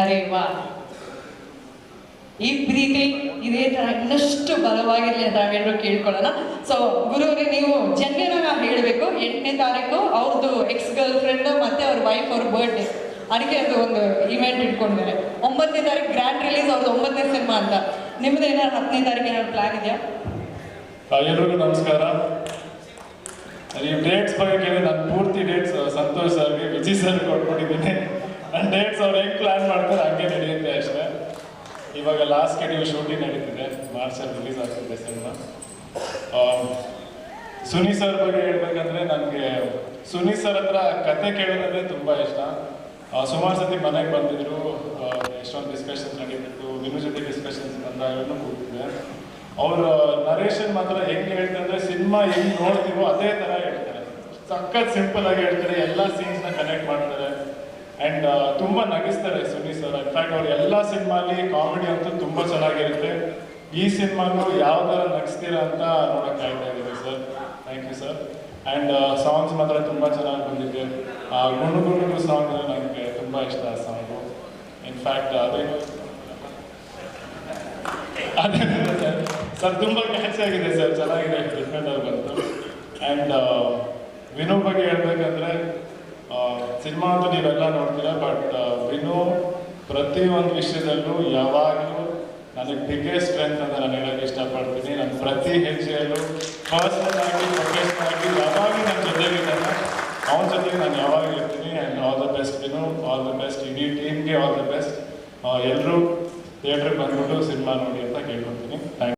ಅರೆ ವಾ ಈ ಪ್ರೀತಿ ಇದೇ ತರ ಇನ್ನಷ್ಟು ಬಲವಾಗಿರ್ಲಿ ಅಂತ ನಾವೆಲ್ಲರೂ ಕೇಳ್ಕೊಳ್ಳೋಣ. ಸೊ ಗುರುವರೇ, ನೀವು ಜನ್ಯನ ಹೇಳಬೇಕು. ಎಂಟನೇ ತಾರೀಕು ಅವ್ರದ್ದು ಎಕ್ಸ್ ಗರ್ಲ್ ಫ್ರೆಂಡ್ ಮತ್ತೆ ಅವ್ರ ವೈಫ್ ಅವ್ರ ಬರ್ಡೇ ಅದಕ್ಕೆ ಅದು ಒಂದು ಇವೆಂಟ್ ಇಟ್ಕೊಂಡಿದ್ದಾರೆ ಒಂಬತ್ತನೇ ತಾರೀಕು ಗ್ರ್ಯಾಂಡ್ ರಿಲೀಸ್ ಅವ್ರದ್ದು ಒಂಬತ್ತನೇ ಸಿನಿಮಾ ಅಂತ. ನಿಮ್ದು ಏನಾದ್ರು ಹತ್ತನೇ ತಾರೀಕು ಏನಾದ್ರು ಪ್ಲಾನ್ ಇದೆಯಾ? ಎಲ್ರಿಗೂ ನಮಸ್ಕಾರ. ನೀವು ಡೇಟ್ಸ್ ಬಗ್ಗೆ ಕೇಳಿ, ನಾನು ಪೂರ್ತಿ ಡೇಟ್ಸ್ ಸಂತೋಷ್ ಸರ್ಗೆ, ವಿಜಯ್ ಸರ್ ನನ್ನ ಡೇಟ್ಸ್ ಅವ್ರು ಹೆಂಗೆ ಪ್ಲಾನ್ ಮಾಡ್ತಾರೆ ಹಂಗೆ ನಡೆಯುತ್ತೆ ಅಷ್ಟೇ. ಇವಾಗ ಲಾಸ್ಟ್ ಶೆಡ್ಯೂಲ್ ಶೂಟಿಂಗ್ ನಡೀತಿದೆ. ಮಾರ್ಚಲ್ಲಿ ರಿಲೀಸ್ ಆಗ್ತಿದೆ ಸಿನಿಮಾ ಸುನಿ ಸರ್ ಬಗ್ಗೆ ಹೇಳ್ಬೇಕಂದ್ರೆ ನನಗೆ ಸುನಿ ಸರ್ ಹತ್ರ ಕತೆ ಕೇಳೋದಂದ್ರೆ ತುಂಬ ಇಷ್ಟ. ಸುಮಾರು ಸತಿ ಮನೆಗೆ ಬಂದಿದ್ರು. ಎಷ್ಟೊಂದು ಡಿಸ್ಕಷನ್ಸ್ ನಡೀತಿತ್ತು. ವಿನು ಜೊತೆ ಡಿಸ್ಕಷನ್ಸ್ ಬಂದಾಗಲೂ ಕೂತಿದ್ದೆ. ಅವರು ನರೇಶನ್ ಮಾತ್ರ ಹೆಂಗೆ ಹೇಳ್ತಂದ್ರೆ ಸಿನಿಮಾ ಹೆಂಗೆ ನೋಡ್ತೀವೋ ಅದೇ ತರ ಹೇಳ್ತಾರೆ. ಸಖತ್ ಸಿಂಪಲ್ ಆಗಿ ಹೇಳ್ತಾರೆ. ಎಲ್ಲ ಸೀನ್ಸ್ನ ಕನೆಕ್ಟ್ ಮಾಡ್ತಾರೆ ಅಂಡ್ ತುಂಬಾ ನಗಿಸ್ತಾರೆ ಸುನಿ ಸರ್. ಇನ್ಫ್ಯಾಕ್ಟ್ ಅವ್ರ ಎಲ್ಲ ಸಿನಿಮಾಲಿ ಕಾಮಿಡಿ ಅಂತೂ ತುಂಬಾ ಚೆನ್ನಾಗಿರುತ್ತೆ. ಈ ಸಿನಿಮಾನು ಯಾವ ತರ ನಗಿಸ್ತೀರಾ ಅಂತ ನೋಡಕ್ ಆಯ್ತಾ ಇದ್ದೀವಿ sir. Thank you sir and songs ಮಾತ್ರ ತುಂಬಾ ಚೆನ್ನಾಗಿ ಬಂದಿದೆ. ಗುಂಡು ಗುಂಡು ಸಾಂಗ್ ನನಗೆ ತುಂಬಾ ಇಷ್ಟ ಆ ಸಾಂಗು ಇನ್ಫ್ಯಾಕ್ಟ್ ಅದೇ. ಅದೇ ಸರ್. ಸರ್, ತುಂಬ ಕ್ಯಾಚ್ ಆಗಿದೆ ಸರ್. ಚೆನ್ನಾಗಿದೆ. ಡಿಫ್ರೆಂಟ್ ಆಗಿ ಬಂತು. ಆ್ಯಂಡ್ ವಿನೋ ಬಗ್ಗೆ ಹೇಳ್ಬೇಕಂದ್ರೆ ಸಿನಿಮಾ ಅಂತೂ ನೀವೆಲ್ಲ ನೋಡ್ತೀರಾ ಬಟ್ ವಿನು ಪ್ರತಿ ಒಂದು ವಿಷಯದಲ್ಲೂ ಯಾವಾಗಲೂ ನನಗೆ ಬಿಗ್ಗೆಸ್ಟ್ ಸ್ಟ್ರೆಂತ್ ಅಂತ ನಾನು ಹೇಳೋಕ್ಕೆ ಇಷ್ಟಪಡ್ತೀನಿ. ನನ್ನ ಪ್ರತಿ ಹೆಜ್ಜೆಯಲ್ಲೂ ಪರ್ಸನಲ್ ಆಗಿ ಪ್ರೊಫೆಷನಲ್ ಆಗಿ ಯಾವಾಗಲೂ ನನ್ನ ಜೊತೆಗಿದ್ದಾನೆ ಅವನ ಜೊತೆಗೆ ನಾನು ಯಾವಾಗ ಇರ್ತೀನಿ and all the best Vinu all the best ಇಡೀ ಟೀಮ್ಗೆ ಆಲ್ ದ ಬೆಸ್ಟ್ ಎಲ್ಲರೂ ಥಿಯೇಟ್ರಿಗೆ ಬಂದ್ಬಿಟ್ಟು ಸಿನಿಮಾ ನೋಡಿ ಅಂತ ಕೇಳ್ಕೊತೀನಿ. ಥ್ಯಾಂಕ್